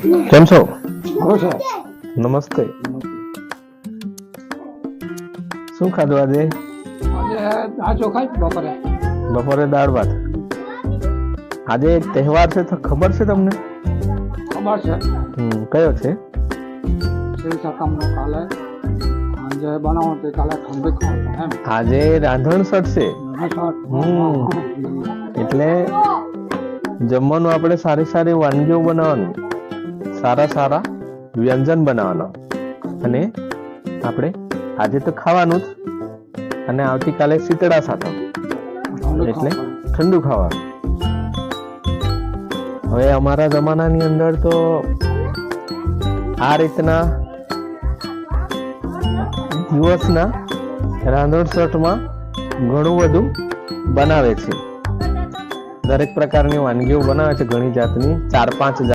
કેમ છો? નમસ્તે. શું ખાધું આજે? બપોરે. દાળ ભાત. આજે તહેવાર છે તો ખબર છે તમને? ખબર છે. કયો છે? આજે રાંધણ છે. એટલે જમવાનું આપણે સારી સારી વાનગીઓ બનાવવાનું. સારા સારા વ્યંજન બનાવવાના. અને આપણે આજે તો ખાવાનું જ. અને આવતીકાલે શીતળા સાથે એટલે ઠંડુ ખાવાનું. હવે અમારા જમાનાની અંદર તો આ રીતના દિવસના રાંધણસઠમાં ઘણું બધું બનાવે છે. દરેક પ્રકારની વાનગીઓ બનાવે છે. ઘણી જાતની ચાર પાંચ જાત